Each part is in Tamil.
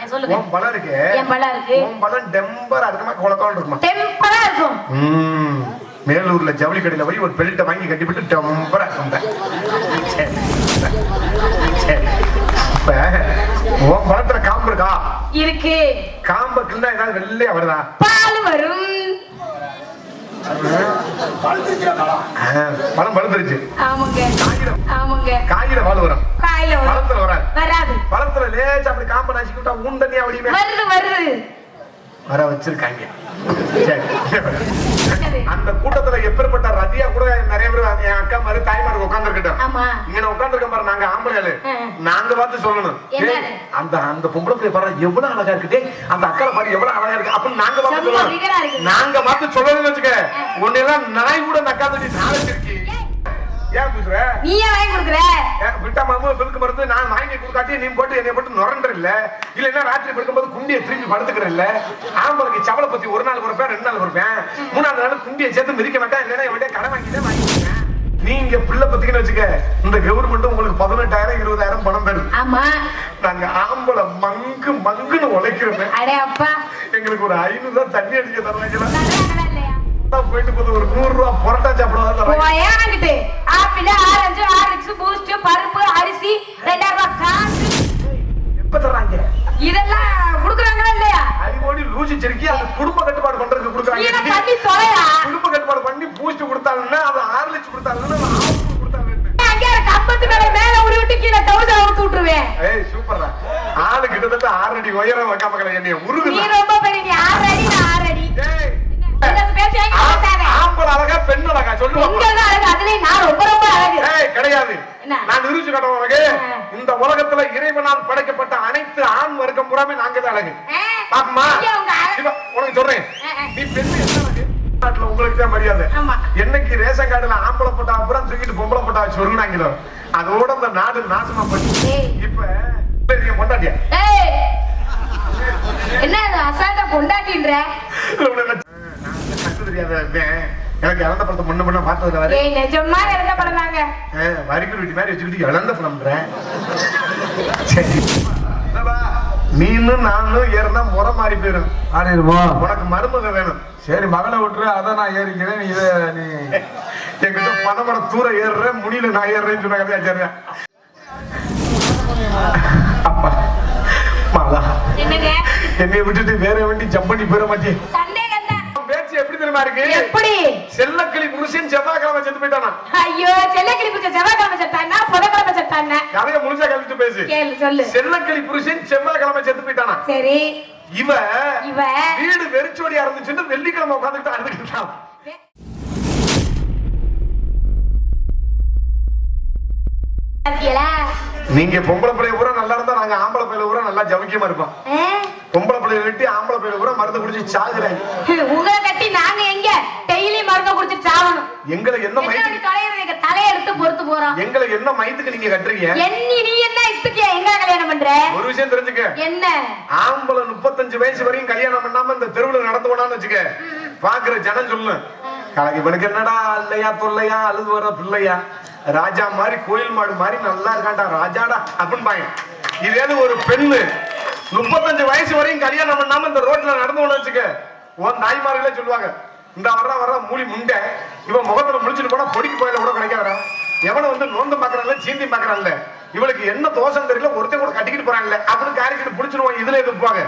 ஏன் சொல்லுங்க. உன் பழம் இருக்கு. என் பழம் இருக்கு. உன் பழம் டெம்பரா இருக்குமா குளக்கோன்னு இருக்குமா? டெம்பரா இருக்கும். ம். மேலூர்ல ஜவுளி கடையில போய் ஒரு பெல்ட்டை வாங்கி கட்டிவிட்டு டெம்பரா இருக்கும். இப்ப உன் பழத்துல காம்பு இருக்கா? இருக்கு. காம்பு கிண்டா ஏதாவது வெள்ளையா வருதா? பால் வரும். பழம் பழுத்துருச்சு ஆமாங்க. காகித பால் வரும். வரும் பழத்துல வராது. வராது. பழத்துல லேசா அப்படி காம்பை நசுக்கி விட்டா ஊன் தண்ணியா வடியுமே. வருது வருது வர வச்சிருக்காங்க. சரி. சரி. அந்த கூட்டத்துல எப்பேற்பட்ட ரதியா கூட நிறைய பேர் என் அக்கா மாதிரி தாய்மார் உட்கார்ந்துருக்கட்டும். ஆமா. இங்க உட்கார்ந்துருக்க பாரு நாங்க ஆம்பளையாளு. நாங்க பார்த்து சொல்லணும். அந்த அந்த பொம்பளை பிள்ளை பாரு எவ்வளவு அழகா இருக்கு. அந்த அக்கால பாரு எவ்வளவு அழகா இருக்கு. அப்படின்னு நாங்க பார்த்து சொல்லணும். இருக்கு. நாங்க பார்த்து சொல்லணும்னு வச்சுக்க உன்னெல்லாம் நாய் கூட அந்த அக்கா தண்ணி நாளைக்கு ஏன் பேசுற நீ ஏன் வாங்கி கொடுக்குற? விட்டா மாமு பிறகு மருந்து நான் வாங்கி கொடுக்காட்டி நீ போட்டு என்னை போட்டு நுரண்டு இல்ல. இல்லைன்னா ராத்திரி படுக்கும்போது குண்டியை திரும்பி படுத்துக்கிற இல்ல. ஆம்பளுக்கு சவலை பத்தி ஒரு நாள் பொறுப்பேன் ரெண்டு நாள் பொறுப்பேன் மூணாவது நாள் குண்டியை சேர்த்து மிதிக்க மாட்டேன் இல்லைன்னா இவன்டே கடை வாங்கிட்டே வாங்கிட்டேன் நீங்க பிள்ளை பத்திக்கின்னு வச்சுக்க இந்த கவர்மெண்ட் உங்களுக்கு பதினெட்டாயிரம் இருபதாயிரம் பணம் தருது ஆமா. நாங்க ஆம்பளை மங்கு மங்குன்னு உழைக்கிறோமே. எங்களுக்கு ஒரு ஐநூறு தான் தண்ணி அடிக்க தருவாங்களா? போயிட்டு போது ஒரு நூறு ரூபா புரட்டா போயாங்கிட்டு ஆப்பிள் ஆரஞ்சு ஆரஞ்சு பூஸ்ட் பருப்பு அரிசி ரெண்டாயிரம் ரூபாய் காசு. எப்ப தர்றாங்க? இதெல்லாம் குடுக்குறாங்களா இல்லையா? அடிமோடி லூசி செருக்கி அது குடும்ப கட்டுப்பாடு பண்றதுக்கு நீ கொடுக்குறாங்க குடும்ப கட்டுப்பாடு பண்ணி பூஸ்ட் கொடுத்தாங்கன்னா அது அது ஆப்பிள் கொடுத்தாங்கன்னு. ஆளு கிட்டத்தட்ட ஆறு அடி உயரம் வைக்காம மக்களை என்னைய நீ உருகுது ரொம்ப பெரிய நீ ஆறு ஆறு அடி ஏய் என்ன பேச்சு வாங்கி ஆ- பேசாத. ஆம்பளை அழகா பெண் அழகா சொல்லுவாங்க பெண்கள் தான் அழகு அதுலயும் நான் ரொம்ப அழகு. கிடையாது? நான் நிரூபிச்சு. இந்த உலகத்துல இறைவனால் படைக்கப்பட்ட அனைத்து ஆண் வர்க்கம் பூராமே நாங்க தான் அழகு. பாப்பமா உனக்கு சொல்றேன். நீ உங்களுக்கு தான் மரியாதை. என்னைக்கு ரேஷன் கார்டுல ஆம்பளை போட்டா அப்புறம் தூக்கிட்டு பொம்பளை போட்டா சொருங்கினாங்களோ அதோட அந்த நாடு நாசமா போச்சு. இப்ப நீங்க பொண்டாட்டியா? ஏய். என்ன அசால்ட்டா கண்ணு தெரியாத இவன். எனக்கு இறந்த படத்தை முன்ன முன்ன பார்த்ததுல வர ஏய் நிஜமா இறந்த படலாங்க வரிக்குரு வீட்டு மாதிரி வச்சுக்கிட்டு இழந்த படம்ன்ற சரி. என்னப்பா, நீனும் நானும் ஏறினா முறை மாறி போயிரும். ஆடிடுவோம் உனக்கு மருமக வேணும். சரி மகளை விட்டுரு அதான் நான் ஏறிக்கிறேன் நீ இதை நீ என்கிட்ட பணமரம் தூர ஏறுறேன் முடியல நான் ஏறுறேன்னு சொன்ன கதையா சரியா அப்பா. மாலா. என்னங்க? என்னை விட்டுட்டு வேற வண்டி ஜம்ப் பண்ணி போயிட மாட்டேன். தெரியுமா இருக்கு? எப்படி? செல்லக்கிளி புருஷன் செவ்வாய்க்கிழமை செத்து போயிட்டானா? ஐயோ செல்லக்கிளி பிடிச்ச செவ்வாய்க்கிழமை சட்டானா புதக்கிழமை சட்டானா கதைய முழுசா கழிச்சு பேசு. கேளு சொல்லு. செல்லக்கிளி புருஷன் செவ்வாய்க்கிழமை செத்து போயிட்டானா? சரி. இவ இவ வீடு வெறிச்சோடியா இருந்துச்சுன்னு வெள்ளிக்கிழமை உட்காந்துட்டு அழுதுகிட்டான் பாத்தீங்களா? நீங்க பொம்பளை பிள்ளை பூரா நல்லா இருந்தா நாங்க ஆம்பளை பிள்ளை பூரா நல்லா ஜவிக்கமா இருப்போம்? பொம்பளை பிள்ளைய வெட்டி ஆம்பளை பிள்ளை பூரா மருந்து குடிச்சு சாகுறாங்க. உங்களை கட்டி நாங்க எங்க? டெய்லி மருந்து குடிச்சிட்டு சாவணும் எங்களை என்ன தொலைகிறது எங்க தலையெடுத்து பொறுத்து போறோம். எங்களை என்ன மயத்துக்கு நீங்க கட்டுறீங்க? எண்ணி நீ என்ன இஷ்டத்தியா எங்க கல்யாணம் பண்ற? ஒரு விஷயம் தெரிஞ்சுக்க. என்ன? ஆம்பளை முப்பத்தஞ்சு வயசு வரையும் கல்யாணம் பண்ணாம இந்த தெருவுல நடந்து போனான்னு வச்சுக்க பாக்குற ஜனம் சொல்லு கலக்கு இவனுக்கு என்னடா இல்லையா தொல்லையா அழுது வர பிள்ளையா? ராஜா மாதிரி கோயில் மாடு மாதிரி நல்லா இருக்காண்டா ராஜாடா அப்படின்னு பாயன். இதே ஒரு பெண்ணு. முப்பத்தஞ்சு வயசு வரையும் கல்யாணம் பண்ணாம இந்த ரோட்ல நடந்து வச்சுக்க. உன் தாய்மார்களே சொல்லுவாங்க இந்த வர்ற வர்ற மூலி முண்டை. இவன் முகத்துல முடிச்சுட்டு போனா பொடிக்கு போயில கூட கிடைக்காதா எவனை வந்து நோந்து பாக்குறான்ல சீந்தி பாக்குறான்ல. இவளுக்கு என்ன தோஷம் தெரியல ஒருத்தன் கூட கட்டிக்கிட்டு போறாங்கல்ல அப்படின்னு காரிக்கிட்டு புடிச்சிருவான் இதுல எதிர்ப்பாங்க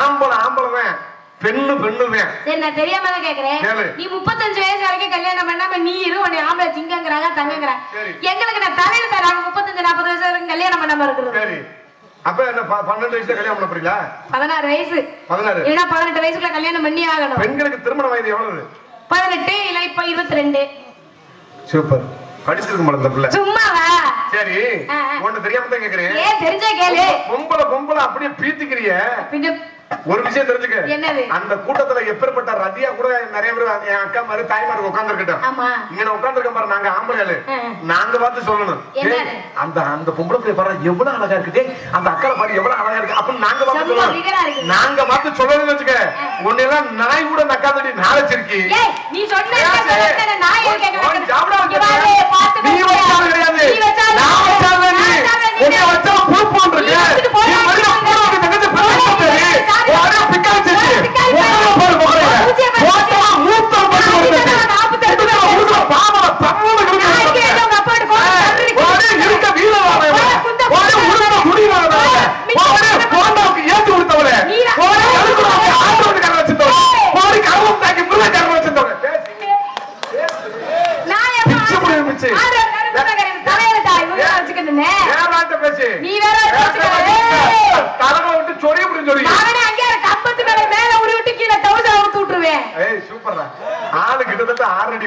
ஆம்பளை ஆம்பளைதான். பெண்ணு பெண்ணுதான் சரி நான் தெரியாம தான் கேக்குறேன். நீ முப்பத்தஞ்சு வயசு வரைக்கும் கல்யாணம் பண்ணாம நீ இரு உன்னை ஆம்பளை சிங்கங்கிறாங்க தங்கங்கிறாங்க. எங்களுக்கு நான் தலையில தராங்க முப்பத்தஞ்சு நாற்பது வயசு வரைக்கும் கல்யாணம் பண்ணாம இருக்கிறது. அப்ப என்ன பன்னெண்டு வயசுல கல்யாணம் பண்ண போறீங்களா? பதினாறு வயசு. பதினாறு. இல்லைன்னா பதினெட்டு வயசுக்குள்ள கல்யாணம் பண்ணி ஆகணும். பெண்களுக்கு திருமண வயது எவ்வளவு? பதினெட்டு இல்ல இப்ப இருபத்தி ரெண்டு சூப்பர். படிச்சிருக்க மாட்டேன் பிள்ளை. சும்மாவா? சரி. உன்னை தெரியாம தான் கேக்குறேன். ஏன் தெரிஞ்சா கேளு. பொம்பளை பொம்பளை அப்படியே பீத்திக்கிறிய. ஒரு விஷயம் தெரிஞ்சுக்க? அந்த கூட்டத்துல எப்பேற்பட்ட ரதியா கூட நிறைய பேர் என் அக்கா மாதிரி தாய்மார் உட்கார்ந்து இருக்கட்டும் இங்க உட்கார்ந்து பாரு நாங்க ஆம்பளையாளு. நாங்க பார்த்து சொல்லணும். அந்த அந்த பொம்பளை பிள்ளை பாரு எவ்வளவு அழகா இருக்கு. டேய், அந்த அக்கால பாரு எவ்வளவு அழகா இருக்கு. அப்படின்னு நாங்க பார்த்து சொல்லணும். நாங்க பார்த்து சொல்லணும்னு வச்சுக்க. உன்னெல்லாம் நாய் கூட அந்த அக்கா தடி நாளைச்சிருக்கு நீ சொன்ன நீ? வச்சாலும் கிடையாது. நான் வச்சாலும் பொறுப்பு இருக்கு. வச்சுட்டு போடா, நீ மறுபடியும் நீ போடுறதுக்கு தகுந்த பிள்ளை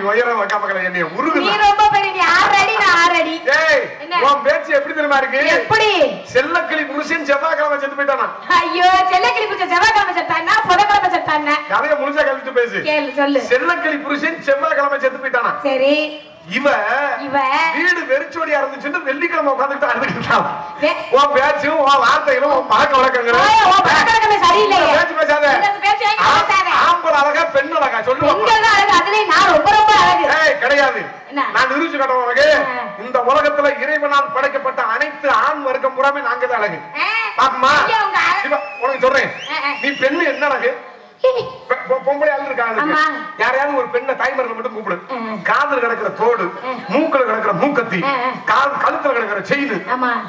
உயரம் வைக்காம என்னைய நீ உருகுது ரொம்ப பெரிய நீ ஆறு அடி நான் ஆறு அடி ஏய் என்ன? உன் பேச்சு எப்படி தெரியுமா இருக்கு எப்படி செல்லக்கிளி புருஷன் செவ்வாய்க்கிழமை செத்து போயிட்டானா ஐயோ செல்லக்கிளி பிடிச்ச செவ்வாய்க்கிழமை செத்தானா புதக்கிழமை செத்தானா கதையை பேசு கேளு சொல்லு. செல்லக்கிளி புருஷன் செவ்வாய்க்கிழமை செத்து போயிட்டானா? சரி. இவ இவ வீடு வெறிச்சோடியா இருந்துச்சுன்னு வெள்ளிக்கிழமை உட்காந்துட்டு உன் பேச்சும் உன் வார்த்தைகளும் உன் பழக்க வழக்கங்களும். பேச்சு பேசாத. ஆம்பளை அழகா பெண் அழகா கிடையாது? நான் நிரூபிச்சு காட்டுறேன் உனக்கு. இந்த உலகத்துல இறைவனால் படைக்கப்பட்ட அனைத்து ஆண் வர்க்கம் பூராமே நாங்க தான் அழகு. பாப்பமா உனக்கு சொல்றேன். நீ பெண்ணு என்ன அழகு? பொம்பளை ஆளு இருக்கா ஆளுக்கு? ஆமா. யாரையாவது ஒரு பெண்ணை தாய்மரத்தை மட்டும் கூப்பிடு. காதுல கிடக்கிற தோடு. மூக்குல கிடக்கிற மூக்கத்தி. கால் கழுத்துல கிடக்கிற செயின்.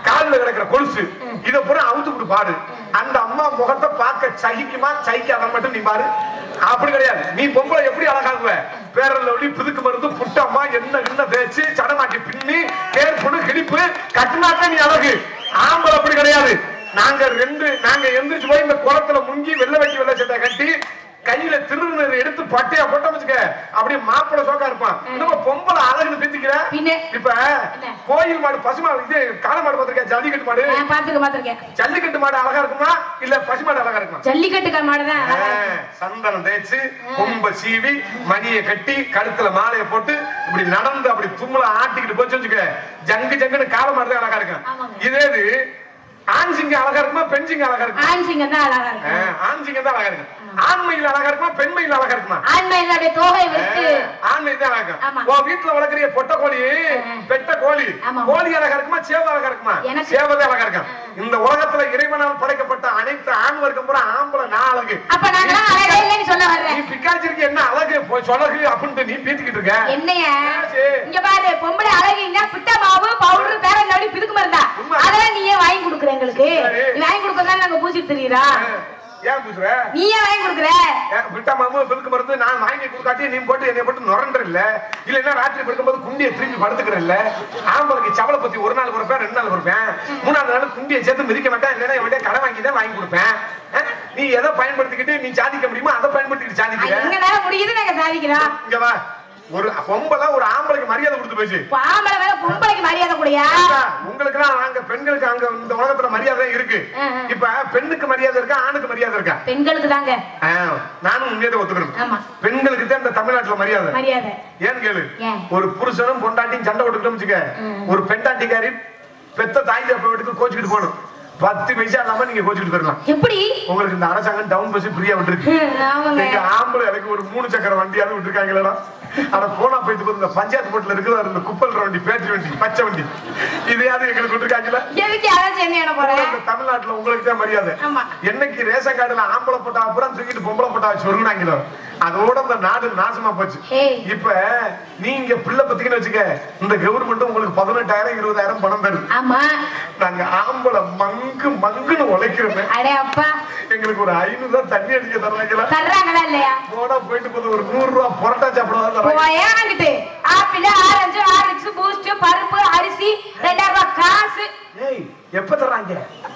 கால்ல கிடக்கிற கொலுசு இத பூரா அவுத்து விட்டு பாரு அந்த அம்மா முகத்தை பார்க்க சகிக்குமா சகிக்காத மட்டும் நீ பாரு அப்படி கிடையாது நீ பொம்பளை எப்படி அழகாகுவ பேரல்ல ஒளி புதுக்கு மருந்து புட்டம்மா என்ன என்ன தேய்ச்சி சடமாக்கி பின்னி பொண்ணு கிடிப்பு கட்டுனாத்தான் நீ அழகு ஆம்பளை அப்படி கிடையாது நாங்க ரெண்டு நாங்க எந்திரிச்சு போய் இந்த குளத்துல முங்கி வெள்ளை வெட்டி வெள்ளை சட்டை கட்டி கையில திருநீர் எடுத்து பட்டையா போட்டோம் வச்சுக்க. அப்படியே மாப்பிள சோக்கா இருப்பான். நம்ம பொம்பளை அழகுன்னு பித்திக்கிற? இப்ப கோயில் மாடு பசுமாடு இது காளை மாடு பார்த்திருக்கேன் ஜல்லிக்கட்டு மாடு? பாத்துருக்கேன் ஜல்லிக்கட்டு மாடு அழகா இருக்குமா? இல்ல பசுமாடு அழகா இருக்குமா? ஜல்லிக்கட்டு மாடுதான். சந்தனம் தேய்ச்சு கொம்ப சீவி மணியை கட்டி கழுத்துல மாலையை போட்டு இப்படி நடந்து அப்படி தும்முல ஆட்டிக்கிட்டு போச்சு வச்சுக்க. ஜங்கு ஜங்குன்னு காளை மாடு தான் அழகா இருக்கும். இதே இது ஆண் சிங்கம் அழகா இருக்குமா பெண் சிங்கம் அழகா ஆண் சிங்கம் தான் அழகா ஆ, இருக்கு ஆண் சிங்கம் தான் அழகா இருக்கும். ஆண்மையில் அழகா இருக்குமா பெண்மையில் அழகா இருக்குமா? ஆண்மையினுடைய தோகை ஆண்மை தான் அழகா. உன் வீட்டுல வளர்க்குறிய பொட்ட கோழி. கோழி அழகா இருக்குமா சேவ அழகா இருக்குமா சேவதே அழகா இருக்கும் இந்த உலகத்துல இறைவனால் படைக்கப்பட்ட அனைத்து ஆண் வர்க்கம் பூரா ஆம்பளை நான் அழகு. அப்ப நாங்களாம் அழகே இல்லைன்னு சொல்ல நீ பிக்காச்சிருக்கு என்ன அழகு? போய் சொலகு அப்படின்ட்டு நீ பீத்திக்கிட்டு இருக்க. என்னைய? என்னாச்சு? இங்க பாரு பொம்பளை அழகுன்னா பிட்ட மாவு பவுடர் பேர நடி பிதுக்கு மருந்தா. அதெல்லாம் நீயே வாங்கி கொடுக்குற எங்களுக்கு. நீ வாங்கி கொடுக்கறதா நாங்க பூசிட்டு தெரியுறா ஏன் பூசுற? நீயே வாங்கி கொடுக்குற? விட்டா மாமு பிதுக்கு மருந்து நான் வாங்கி கொடுக்காட்டி நீ போட்டு என்னை போட்டு நுரண்டர் இல்ல இல்லைன்னா ராத்திரி படுக்கும்போது குண்டியை திரும்பி படுத்துக்கிற இல்ல ஆம்பளைக்கு சவலை பத்தி ஒரு நாள் கொடுப்பேன் ரெண்டு நாள் கொடுப்பேன். மூணாவது நாள் குண்டியை சேர்த்து மிதிக்க மாட்டேன் இல்லைன்னா இவன்கிட்ட கடை வாங்கி தான் வாங்கி கொடுப்பேன். நீ எதை பயன்படுத்திக்கிட்டு நீ சாதிக்க முடியுமா அதை பயன்படுத்திக்கிட்டு சாதிக்கிற. முடியுது நாங்க சாதிக்கிறோம். இங்க வா. ஒரு பொம்பளை ஒரு ஆம்பளைக்கு மரியாதை கொடுத்து பேசு. இப்ப ஆம்பளை வேற பொம்பளைக்கு மரியாதை கூடயா? உங்களுக்கு எல்லாம் அங்க பெண்களுக்கு அங்க இந்த உலகத்துல மரியாதை இருக்கு. இப்ப பெண்ணுக்கு மரியாதை இருக்கா ஆணுக்கு மரியாதை இருக்கா? பெண்களுக்கு தாங்க. நானும் உண்மையை ஒத்துக்கிறேன். பெண்களுக்கு தான் இந்த தமிழ்நாட்டுல மரியாதை. மரியாதை. ஏன் கேளு? ஒரு புருஷனும் பொண்டாட்டியும் சண்டை போட்டுக்கிட்டோம் வச்சுக்க ஒரு பெண்டாட்டிக்காரி பெத்த தாய் தப்ப வீட்டுக்கு கோச்சுக்கிட்டு போகணும். பத்து பைசா இல்லாம நீங்க கோச்சுக்கிட்டு போயிடலாம். எப்படி? உங்களுக்கு இந்த அரசாங்கம் டவுன் பஸ் ஃப்ரீயா விட்டுருக்கு. ஆம்பளை எனக்கு ஒரு மூணு சக்கர வண்டியாவது விட்டுருக்காங்களா ஆனா போனா போயிட்டு இந்த பஞ்சாயத்து போட்டுல இருக்குது இந்த குப்பல் வண்டி பேட்டரி வண்டி பச்சை வண்டி. இதையாவது எங்களுக்கு அதான் சென்னை போறேன் இந்த தமிழ்நாட்டுல உங்களுக்கு தான் மரியாதை. என்னைக்கு ரேஷன் கார்டுல ஆம்பளை போட்டா அப்புறம் தூக்கிட்டு பொம்பளை போட்டா சொருங்கினாங்களோ அதோட இந்த நாடு நாசமா போச்சு. இப்ப நீங்க பிள்ளை பத்திக்கன்னு வச்சுக்க இந்த கவர்மெண்ட் உங்களுக்கு பதினெட்டாயிரம் இருபதாயிரம் பணம் தருது ஆமா. நாங்க ஆம்பளை மங்கு மங்குன்னு உழைக்கிறோமே. அடே அப்பா. எங்களுக்கு ஒரு ஐநூறு தான் தண்ணி அடிக்க தர்றாங்களா? தர்றாங்களா இல்லையா? போனா போயிட்டு போது ஒரு நூறு ரூபா புரட்டா சாப்பிடாதான் தர்றாங்க. ஆப்பிள் ஆரஞ்சு ஆரஞ்சு பூஸ்ட் பருப்பு அரிசி ரெண்டாயிரம் ரூபாய் காசு. ஏய் எப்ப தர்றாங்க?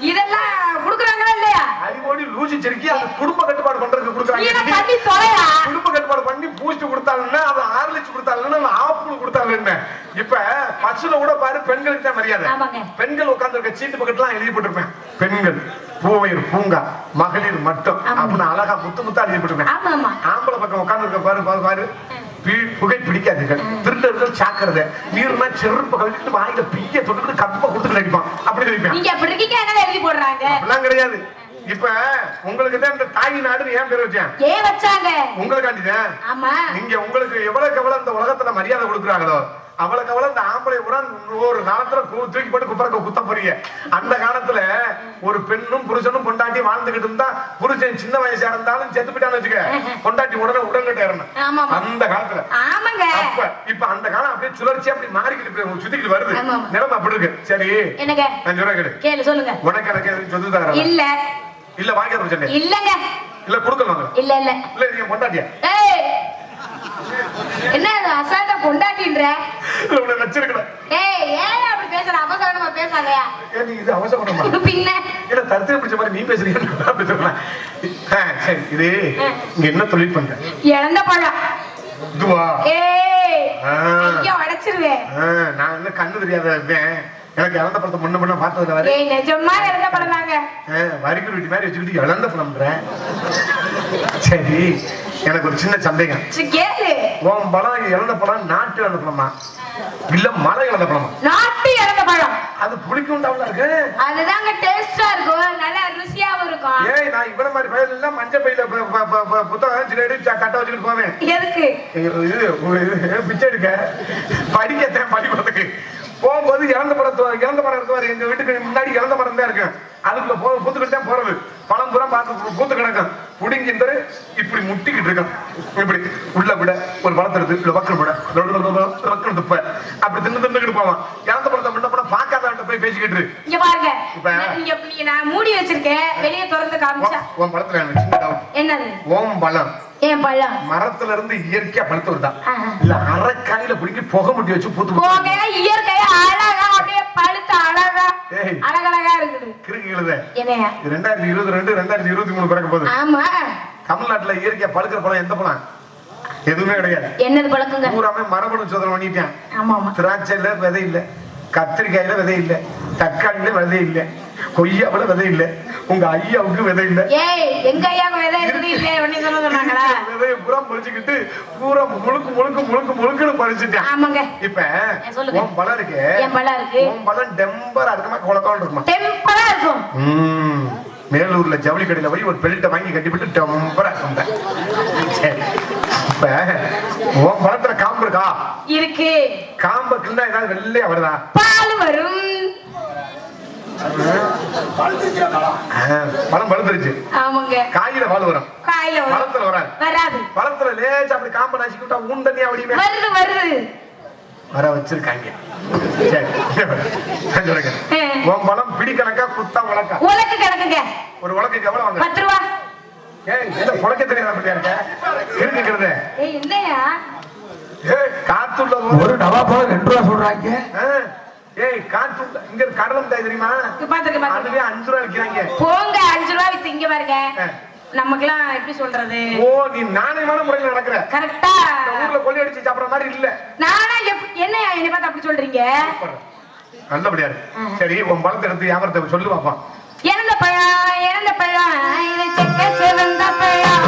இதெல்லாம் குடுக்குறாங்களா இல்லையா? அடிக்கோடி லூசி செருக்கி அது குடும்ப கட்டுப்பாடு பண்றதுக்கு கொடுக்குறாங்க. குடும்ப கட்டுப்பாடு பண்ணி பூஸ்ட் கொடுத்தாங்கன்னா அது ஆர்லிச்சு கொடுத்தாங்கன்னா ஆப்பிள் கொடுத்தாங்க இப்ப பஸ்ல கூட பாரு பெண்களுக்கு தான் மரியாதை. பெண்கள் உட்கார்ந்து சீட்டு பக்கத்துலாம் எழுதி போட்டிருப்பேன். பெண்கள். பூவையர் பூங்கா மகளிர் மட்டும். அப்படின்னு அழகா முத்து முத்தா எழுதி போட்டிருப்பேன் ஆமா ஆமா. ஆம்பளை பக்கம் உட்கார்ந்து இருக்க பாரு பாரு. பாரு புகை பிடிக்காதீர்கள் திருடர்கள் சாக்கிறத. நீர்னா செருப்பு கழிச்சுட்டு வாயில பிய தொட்டுக்கிட்டு கப்ப கொடுத்துட்டு அடிப்பான் அப்படி எழுதி போடுறாங்க. அப்படிலாம் கிடையாது. இப்ப உங்களுக்கு தான் இந்த தாய் நாடுன்னு ஏன் பேர் வச்சேன். ஏன் வச்சாங்க? உங்களுக்காண்டிதான். ஆமா. நீங்க உங்களுக்கு எவ்வளவுக்கு எவ்வளவு இந்த உலகத்துல மரியாதை கொடுக்குறாங்களோ அவளுக்கு அவ்வளவு இந்த ஆம்பளை கூட ஒரு காலத்துல கு- தூக்கி போட்டு குப்பரக்க குத்த போறீங்க. அந்த காலத்துல ஒரு பெண்ணும் புருஷனும் பொண்டாட்டி வாழ்ந்துகிட்டு இருந்தா புருஷன் சின்ன வயசா இருந்தாலும் செத்து போயிட்டான்னு வச்சுக்க. பொண்டாட்டி உடனே உடன்கிட்ட ஏறணும். அந்த காலத்துல. அப்ப இப்ப அந்த காலம் அப்படியே சுழற்சி அப்படி மாறிக்கிட்டு போய் சுத்திக்கிட்டு வருது. நிலைமை அப்படி இருக்கு. சரி. நான் சொல்றேன் சொல்லுங்க. உனக்கு எனக்கு தரேன் இல்ல. இல்ல வாங்கிக்க பிரச்சனை இல்லங்க. இல்ல கொடுக்கணும் இல்ல இல்ல. இல்ல நீங்க பொண்டாட்டியா? என்ன அசால்ட்டா பொண்டாட்டின்ற? உன்னை வச்சிருக்கணும் ஏய் ஏன் அப்படி பேசுற? அவசரமா பேசாதயா ஏன் நீ இது அவசரமா பின்ன? இல்ல பிடிச்ச மாதிரி நீ பேசுறீங்க அப்படி சொல்றேன். சரி இது இங்க என்ன தொழில் பண்ற? இழந்த பழம். இதுவா? ஏய். ஐயா உடைச்சிருவேன் ஆ, நான் என்ன கண்ணு தெரியாத இருப்பேன் எனக்கு இழந்த படத்தை முன்ன முன்ன பார்த்ததுல வர நிஜமா இருந்த படம் தாங்க வரிக்கு வீட்டு மாதிரி வச்சுக்கிட்டு இழந்த படம்ன்றேன் சரி எனக்கு ஒரு சின்ன சந்தேகம். கேளு. உன் படம் இழந்த படம் நாட்டு இழந்த படமா இல்ல மலை இழந்த படமா நாட்டு இறந்த பழம். அது புளிக்கும் டவுன்ல இருக்கு. அதுதாங்க டேஸ்டா இருக்கும். நல்லா ருசியாவும் இருக்கும். ஏய் நான் இவன மாதிரி பயில எல்லாம் மஞ்சள் பையில புத்தகம் சில எடுத்து கட்ட வச்சுட்டு போவேன். எதுக்கு? இது பிச்சை எடுக்க. படிக்கத்தேன் பள்ளிக்கூடத்துக்கு. போகும்போது இறந்த படத்து இறந்த படம் இருக்கு எங்க வீட்டுக்கு முன்னாடி இறந்த மரம் தான் இருக்கு. அதுக்குள்ள போ பூத்துக்கிட்டு தான் போறது. பழம் பூரா பார்த்து பூத்து கிடக்கும். புடிங்கிட்டு இப்படி முட்டிக்கிட்டு இருக்கும் இப்படி உள்ள விட ஒரு எடுத்து இல்ல வக்கல் விட. வக்கல் துப்ப. அப்படி தின்னு தின்னுக்கிட்டு போவான். இறந்த படத்தை முன்ன படம் பார்க்காத போய் பேசிக்கிட்டு. இங்க பாருங்க. இப்ப- நான் மூடி வச்சிருக்கேன். வெளிய திறந்து காமிச்சா. உன் படத்துல எனக்கு சின்ன doubt. என்னது? ஓம் பழம் ஏன் பழம் மரத்துல இருந்து இயற்கையா பழுத்து வருதா ஆஹா. இல்ல அரைக்காயில பிடிக்கி புகை முட்டி வச்சு பூத்து போக இயற்கையா அழகா அப்படியே பழுத்த அழகா. அழகழகா இருக்குது. கிறுக்கு எழுத. ரெண்டாயிரத்தி இருபது ரெண்டு ரெண்டாயிரத்தி இருபத்தி மூணு பிறக்க போகுது. ஆமா. தமிழ்நாட்டுல இயற்கையா பழுக்கிற பழம் எந்த பழம்? எதுவுமே கிடையாது. என்னது பழக்குங்க? பூராமே மரபணு சோதனை பண்ணிட்டேன். ஆமா ஆமா. திராட்சையில விதை இல்ல. கத்திரிக்காயில விதை இல்ல. தக்காளியில விதை இல்ல. கொய்யாவில விதை இல்ல. உங்க ஐயாவுக்கு விதை இல்ல ஏய் எங்க விதை இருக்குது உடனே சொல்ல சொன்னாங்களா? விதைய பூரா பறிச்சுக்கிட்டு பூரா முழுக்கு முழுக்கு முழுக்கு முழுக்குன்னு பறிச்சுட்டேன். ஆமாங்க. இப்ப. உன் பழம் இருக்கு. என் பழம் இருக்கு? உன் பழம் டெம்பரா இருக்குமா குழக்கம் இருக்குமா? டெம்பரா இருக்கும். ம். மேலூர்ல ஜவுளி கடையில போய் ஒரு பெல்ட்டை வாங்கி கட்டிவிட்டு டெம்பரா வந்தேன் சரி. இப்ப உன் பழத்துல காம்பு இருக்கா? இருக்கு. காம்பு கிண்டா ஏதாவது வெள்ளையா வருதா? பால் வரும். பழம் பழுத்துருச்சு ஆமாங்க. காயில பால் வரும். பழத்துல வராது. வராது. பழத்துல லேசா அப்படி காம்பை நசுக்கி விட்டா ஊண்டனி அப்படியே வருது வருது. வர வச்சிருக்காங்க. உன் பழம் பிடி கணக்கா குத்தா உலக்கா உலக்கு கிடக்குங்க ஒரு உலக்குக்கு எவ்வளவு வாங்க. பத்து ரூபா. ஏய் என்ன புழக்க தெரியாத பத்தியா இருக்க? இருக்குங்கிறது ஏய் என்னையா? ஏய் காத்துள்ள ஒரு டவா பழம் ரெண்டு ரூபா சொல்றாங்க. ஏய் காத்துள்ள இங்க ஒரு கடலை மிட்டாய் தெரியுமா? அதுலயே அஞ்சு ரூபா விற்கிறாங்க போங்க அஞ்சு ரூபா வித்து இங்க பாருங்க. நமக்கெல்லாம் எப்படி சொல்றது? ஓ நீ நாணயமான முறையில் நடக்கிற. கரெக்டா. ஊர்ல கொள்ளை அடிச்சு சாப்பிடுற மாதிரி இல்ல. நானா என்னையா என்னை பார்த்து அப்படி சொல்றீங்க? நல்லபடியா சரி உன் பழத்தை எடுத்து வியாபாரத்தை சொல்லு பாப்பான் இறந்த பழம் இறந்த பழம் இது செக்க சிவந்த பழம்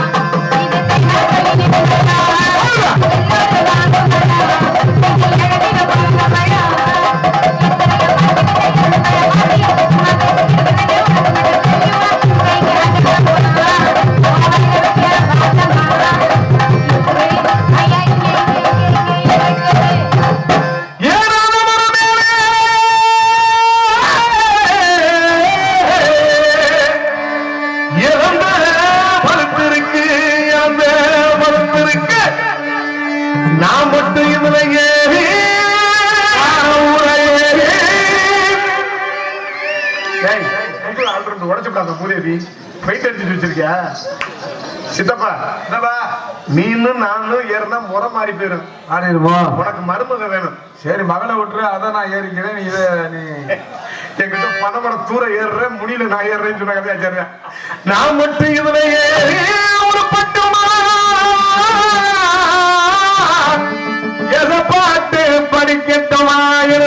நீனும் நானும் ஏறினா முறை மாறி போயிடும் ஆடிடுமோ உனக்கு மருமக வேணும். சரி மகளை விட்டுரு அதை நான் ஏறிக்கிறேன் நீ இதை நீ என்கிட்ட பணமர தூர ஏறுறேன் முடியல நான் ஏறுறேன்னு சொன்ன கதையா சரியா நான் மட்டும் இதுல ஏறி ஒரு பட்டுமா எதை பாட்டு படிக்கட்டுமா என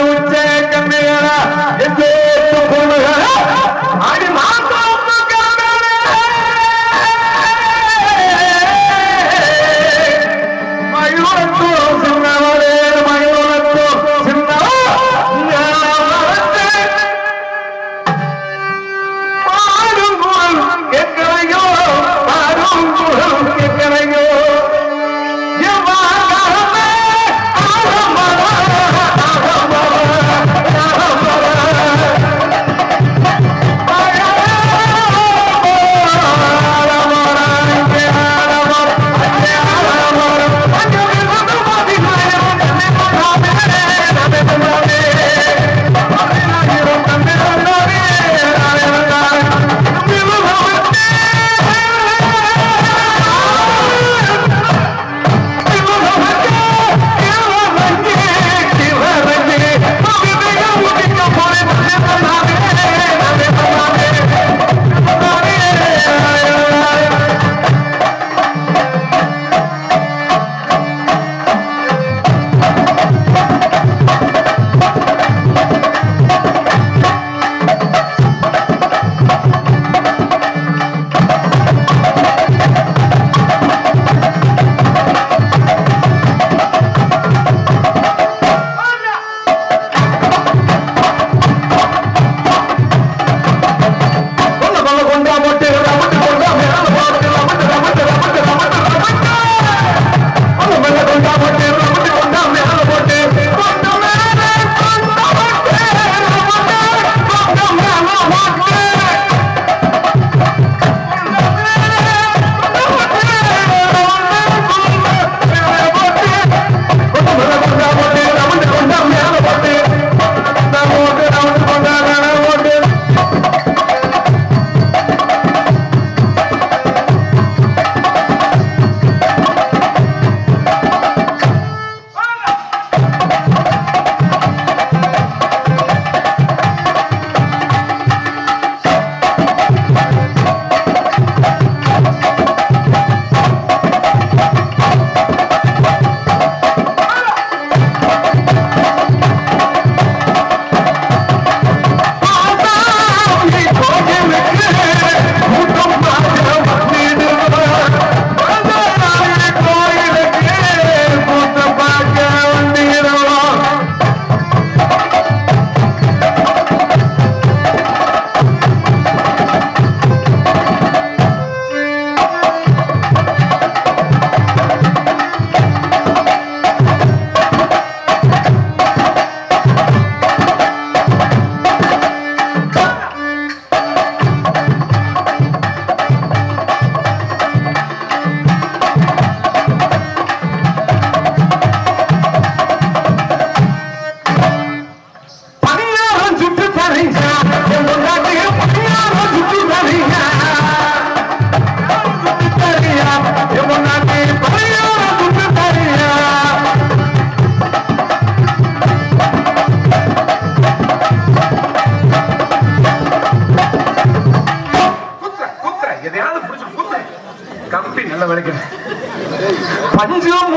হাদিসের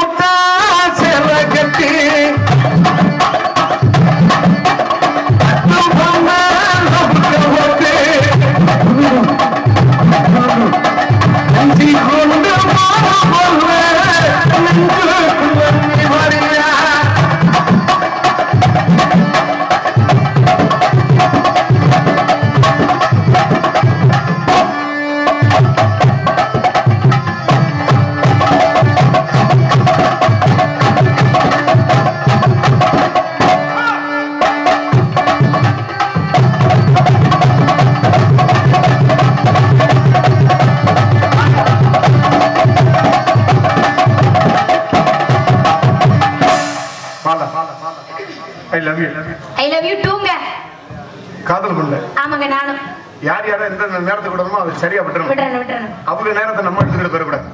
எந்த நேரத்துக்கு விடணுமோ அது சரியா விட்டுறணும். அவங்க நேரத்தை நம்ம எடுத்துக்கிட்டு போயிடக்கூடாது.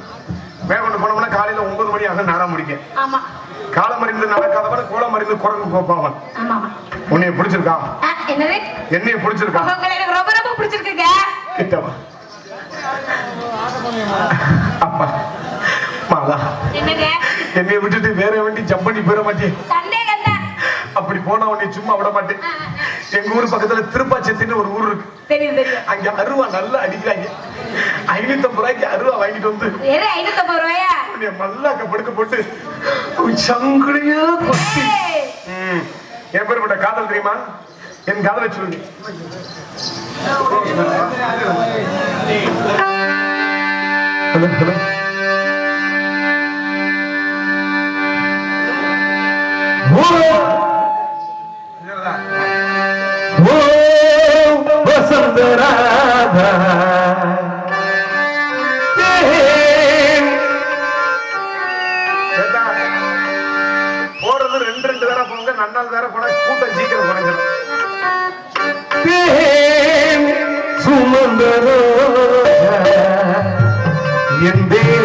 மேற்கொண்டு போனோம்னா காலையில ஒன்பது மணி ஆக நேரம் முடிக்க ஆமா. காலம் மறிந்து நடக்காதவன் கோலம் மறிந்து குரங்கு ஆமா உன்னைய பிடிச்சிருக்கா? என்னைய பிடிச்சிருக்கா? ரொம்ப ரொம்ப பிடிச்சிருக்குங்க. கிட்டவா? அப்பா என்னங்க? என்னைய விட்டுட்டு வேற வண்டி ஜம்ப் பண்ணி போயிட மாட்டேன். அப்படி போனா உன்னை சும்மா விட மாட்டேன். எங்க ஊர் பக்கத்துல திருப்பாச்சத்தின்னு ஒரு ஊர் இருக்கு. அங்க அருவா நல்லா அடிக்கிறாங்க. ஐநூத்தி ஐம்பது ரூபாய்க்கு அருவா வாங்கிட்டு வந்து வேற ஐநூத்தம்பது ரூபாயா? மல்லாக்க படுக்க போட்டு சங்குலையா கொத்தி. என் பேர் காதல் தெரியுமா? என் காதலை சொல்லு. Hello hello. ஓ ராதா. போறது ரெண்டு ரெண்டு தடவை போங்க நன்னால் தடவை போனா கூட்டம் சீக்கிரம் குறைஞ்சிடும் சுமந்தரோ என் தேவ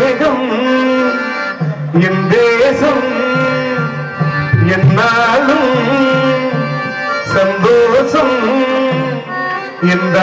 எந்த